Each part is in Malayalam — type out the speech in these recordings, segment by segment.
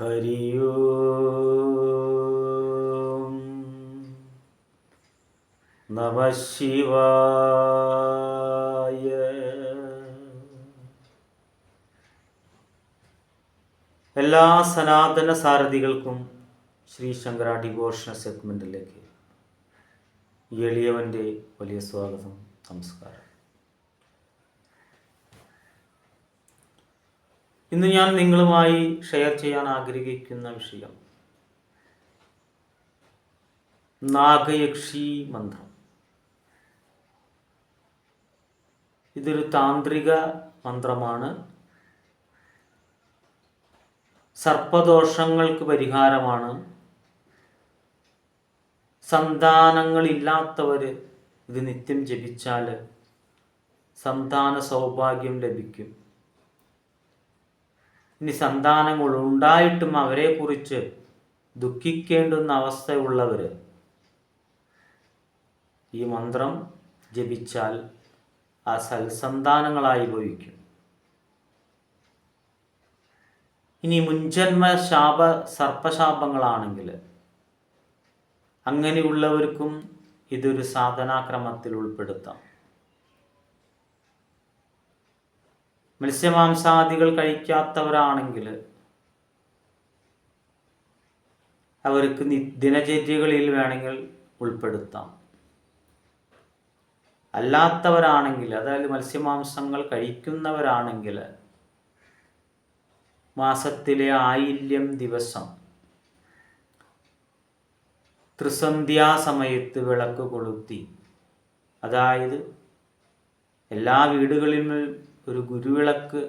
ഹരി ഓം നമ ശിവായ. എല്ലാ സനാതന സാരഥികൾക്കും ശ്രീ ശങ്കര ഡിവോഷണൽ സെഗ്മെന്റിലേക്ക് എളിയവന്റെ വലിയ സ്വാഗതം നമസ്കാരം. ഇന്ന് ഞാൻ നിങ്ങളുമായി ഷെയർ ചെയ്യാൻ ആഗ്രഹിക്കുന്ന വിഷയം. നാഗയക്ഷി മന്ത്രം. ഇതൊരു താന്ത്രിക മന്ത്രമാണ്. സർപ്പദോഷങ്ങൾക്ക് പരിഹാരമാണ്. സന്താനങ്ങളില്ലാത്തവർ ഇത് നിത്യം ജപിച്ചാൽ സന്താന സൗഭാഗ്യം ലഭിക്കും. ഇനി സന്താനങ്ങൾ ഉണ്ടായിട്ടും അവരെക്കുറിച്ച് ദുഃഖിക്കേണ്ടുന്ന അവസ്ഥയുള്ളവർ ഈ മന്ത്രം ജപിച്ചാൽ ആ സൽസന്താനങ്ങളായി ഭവിക്കും. ഇനി മുൻജന്മ ശാപ സർപ്പശാപങ്ങളാണെങ്കിൽ അങ്ങനെയുള്ളവർക്കും ഇതൊരു സാധനാക്രമത്തിൽ ഉൾപ്പെടുത്താം. മത്സ്യമാംസാദികൾ കഴിക്കാത്തവരാണെങ്കിൽ അവർക്ക് ദിനചര്യകളിൽ വേണമെങ്കിൽ ഉൾപ്പെടുത്താം. അല്ലാത്തവരാണെങ്കിൽ അതായത് മത്സ്യമാംസങ്ങൾ കഴിക്കുന്നവരാണെങ്കിൽ മാസത്തിലെ ആയില്യം ദിവസം ത്രിസന്ധ്യാസമയത്ത് വിളക്ക് കൊളുത്തി. അതായത് എല്ലാ വീടുകളിലും ഒരു ഗുരുവിളക്ക്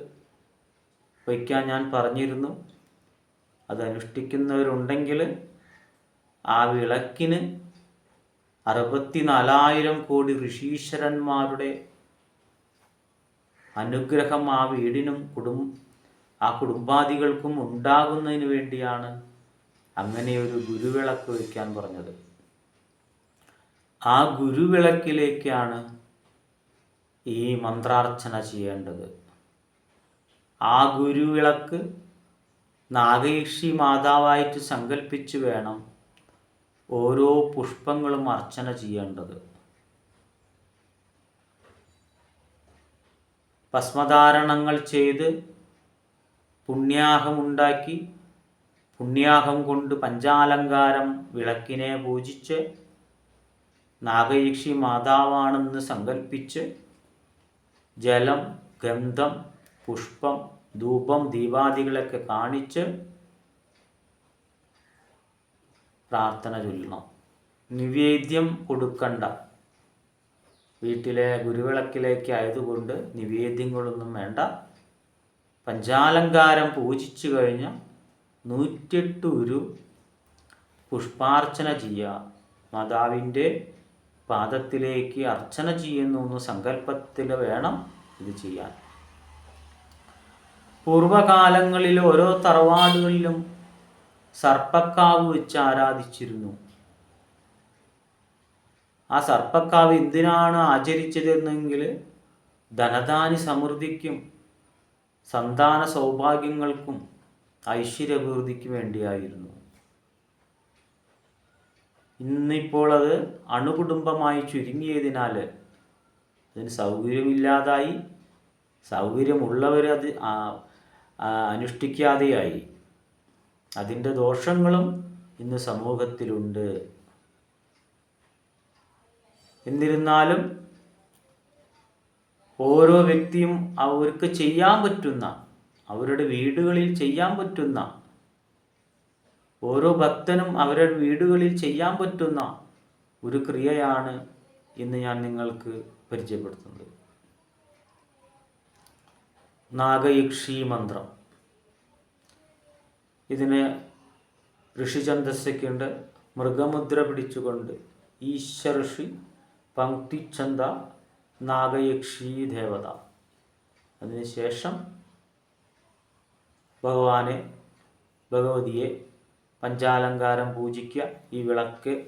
വയ്ക്കാൻ ഞാൻ പറഞ്ഞിരുന്നു. അത് ആ വിളക്കിന് അറുപത്തിനാലായിരം കോടി ഋഷീശ്വരന്മാരുടെ അനുഗ്രഹം ആ വീടിനും കുടും ആ കുടുംബാദികൾക്കും ഉണ്ടാകുന്നതിന് വേണ്ടിയാണ് അങ്ങനെ ഒരു ഗുരുവിളക്ക് വയ്ക്കാൻ പറഞ്ഞത്. ആ ഗുരുവിളക്കിലേക്കാണ് ഈ മന്ത്രാർച്ചന ചെയ്യേണ്ടത്. ആ ഗുരുവിളക്ക് നാഗേക്ഷി മാതാവായിട്ട് സങ്കല്പിച്ച് വേണം ഓരോ പുഷ്പങ്ങളും അർച്ചന ചെയ്യേണ്ടത്. ഭസ്മധാരണങ്ങൾ ചെയ്ത് പുണ്യാഹമുണ്ടാക്കി പുണ്യാഹം കൊണ്ട് പഞ്ചാലങ്കാരം വിളക്കിനെ പൂജിച്ച് നാഗയക്ഷി മാതാവാണെന്ന് സങ്കല്പിച്ച് ജലം ഗന്ധം പുഷ്പം ധൂപം ദീപാദികളൊക്കെ കാണിച്ച് പ്രാർത്ഥന ചൊല്ലണം. നിവേദ്യം കൊടുക്കണ്ട. വീട്ടിലെ ഗുരുവിളക്കിലേക്ക് ആയതുകൊണ്ട് നിവേദ്യങ്ങളൊന്നും വേണ്ട. പഞ്ചാലങ്കാരം പൂജിച്ചു കഴിഞ്ഞ നൂറ്റെട്ട് ഒരു പുഷ്പാർച്ചന ചെയ്യുക. മാതാവിന്റെ പാദത്തിലേക്ക് അർച്ചന ചെയ്യുന്നു എന്ന് സങ്കല്പത്തിൽ വേണം ഇത് ചെയ്യാൻ. പൂർവകാലങ്ങളിൽ ഓരോ തറവാടുകളിലും സർപ്പക്കാവ് വെച്ച് ആരാധിച്ചിരുന്നു. ആ സർപ്പക്കാവ് എന്തിനാണ് ആചരിച്ചതെന്നെങ്കിൽ ധനധാനി സമൃദ്ധിക്കും സന്താന സൗഭാഗ്യങ്ങൾക്കും ഐശ്വര്യഭിവൃദ്ധിക്കും വേണ്ടിയായിരുന്നു. ഇന്നിപ്പോൾ അത് അണുകുടുംബമായി ചുരുങ്ങിയതിനാൽ അതിന് സൗകര്യമില്ലാതായി. സൗകര്യമുള്ളവർ അത് അനുഷ്ഠിക്കാതെയായി. അതിന്റെ ദോഷങ്ങളും ഇന്ന് സമൂഹത്തിലുണ്ട്. എന്നിരുന്നാലും ഓരോ വ്യക്തിയും അവർക്ക് ചെയ്യാൻ പറ്റുന്ന അവരുടെ വീടുകളിൽ ചെയ്യാൻ പറ്റുന്ന ഓരോ ഭക്തനും അവരുടെ വീടുകളിൽ ചെയ്യാൻ പറ്റുന്ന ഒരു ക്രിയയാണ് ഇന്ന് ഞാൻ നിങ്ങൾക്ക് പരിചയപ്പെടുത്തുന്നത്. നാഗയക്ഷി മന്ത്രം. ഇതിന് ഋഷിചന്ദസ്സയ്ക്കുണ്ട് മൃഗമുദ്ര പിടിച്ചുകൊണ്ട് ഈശ്വര ഋഷി പങ്ക്തിച്ചന്ത നാഗയക്ഷി ദേവത. അതിനുശേഷം ഭഗവാനെ ഭഗവതിയെ പഞ്ചാലങ്കാരം പൂജിക്കുക ഈ വിളക്ക്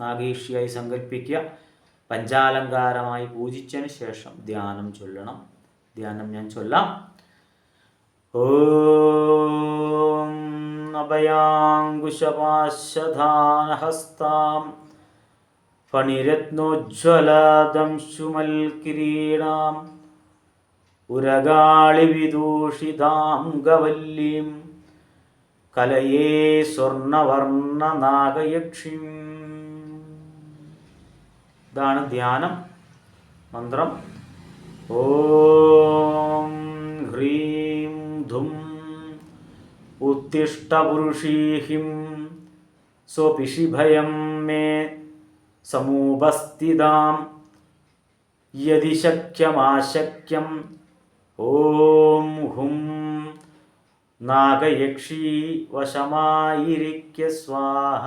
നാഗേഷിയായി സങ്കല്പിക്കുക. പഞ്ചാലങ്കാരമായി പൂജിച്ചതിന് ശേഷം ധ്യാനം ചൊല്ലണം. ധ്യാനം ഞാൻ ചൊല്ലാം. ഓം വരദയാങ്കുശപാശധാനഹസ്താം ഫണിരത്നോജ്വലദംശുമൽക്കിരീടാം ഉരഗാളിവിദൂഷിതാം ഗവല്ലീം കലയേ സ്വർണവർണ്ണനാഗയക്ഷിം ഇതാണ് ധ്യാനം മന്ത്രം ഓം ഹ്രീം ധും ഉത്തിഷ്ടപുരുഷീഹിം സ്വപിഷിഭയം മേ സമൂപസ്ഥിതാം യതി ശക്യമാശക്യം ഓം ഹും നാഗയക്ഷീ വശമായിരിക്ക സ്വാഹ.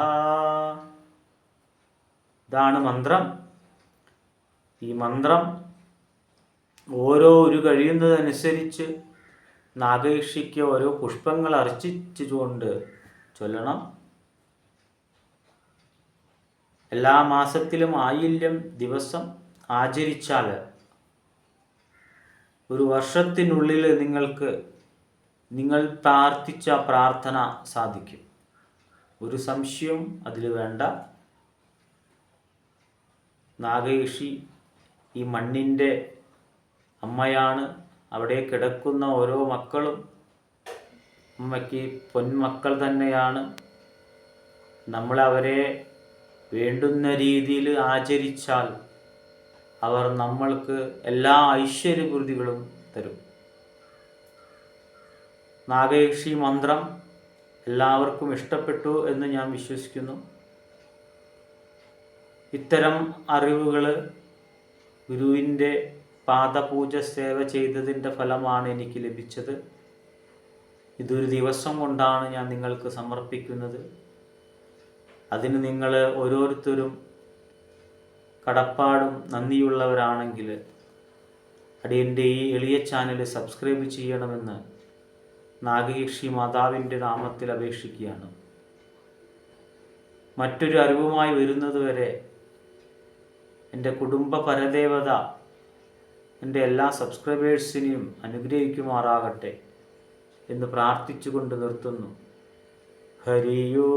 ഇതാണ് മന്ത്രം. ഈ മന്ത്രം ഓരോ ഒരു കഴിയുന്നതനുസരിച്ച് നാഗയക്ഷിക്ക് ഓരോ പുഷ്പങ്ങൾ അർച്ചിച്ചുകൊണ്ട് ചൊല്ലണം. എല്ലാ മാസത്തിലും ആയില്യം ദിവസം ആചരിച്ചാൽ ഒരു വർഷത്തിനുള്ളിൽ നിങ്ങൾക്ക് നിങ്ങൾ പ്രാർത്ഥിച്ച പ്രാർത്ഥന സാധിക്കും. ഒരു സംശയവും അതിൽ വേണ്ട. നാഗേഷി ഈ മണ്ണിന്റെ അമ്മയാണ്. അവിടെ കിടക്കുന്ന ഓരോ മക്കളും അമ്മയ്ക്ക് പൊന്മക്കൾ തന്നെയാണ്. നമ്മൾ അവരെ വേണ്ടുന്ന രീതിയിൽ ആചരിച്ചാൽ അവർ നമ്മൾക്ക് എല്ലാ ഐശ്വര്യകൃതികളും തരും. നാഗയക്ഷി മന്ത്രം എല്ലാവർക്കും ഇഷ്ടപ്പെട്ടു എന്ന് ഞാൻ വിശ്വസിക്കുന്നു. ഇത്തരം അറിവുകൾ ഗുരുവിന്റെ പാദപൂജ സേവ ചെയ്തതിന്റെ ഫലമാണ് എനിക്ക് ലഭിച്ചത്. ഇതൊരു ദിവസം കൊണ്ടാണ് ഞാൻ നിങ്ങൾക്ക് സമർപ്പിക്കുന്നത്. അതിന് നിങ്ങൾ ഓരോരുത്തരും കടപ്പാടും നന്ദിയുള്ളവരാണെങ്കിൽ അടിയന്റെ ഈ എളിയ ചാനൽ സബ്സ്ക്രൈബ് ചെയ്യണമെന്ന് നാഗയക്ഷി മാതാവിന്റെ നാമത്തിൽ അപേക്ഷിക്കുകയാണ്. മറ്റൊരു അറിവുമായി വരുന്നതുവരെ എന്റെ കുടുംബ പരദേവത എന്റെ എല്ലാ സബ്സ്ക്രൈബേഴ്സിനെയും അനുഗ്രഹിക്കുമാറാകട്ടെ എന്ന് പ്രാർത്ഥിച്ചുകൊണ്ട് നിർത്തുന്നു. ഹരിയോ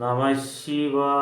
നമ ശിവായ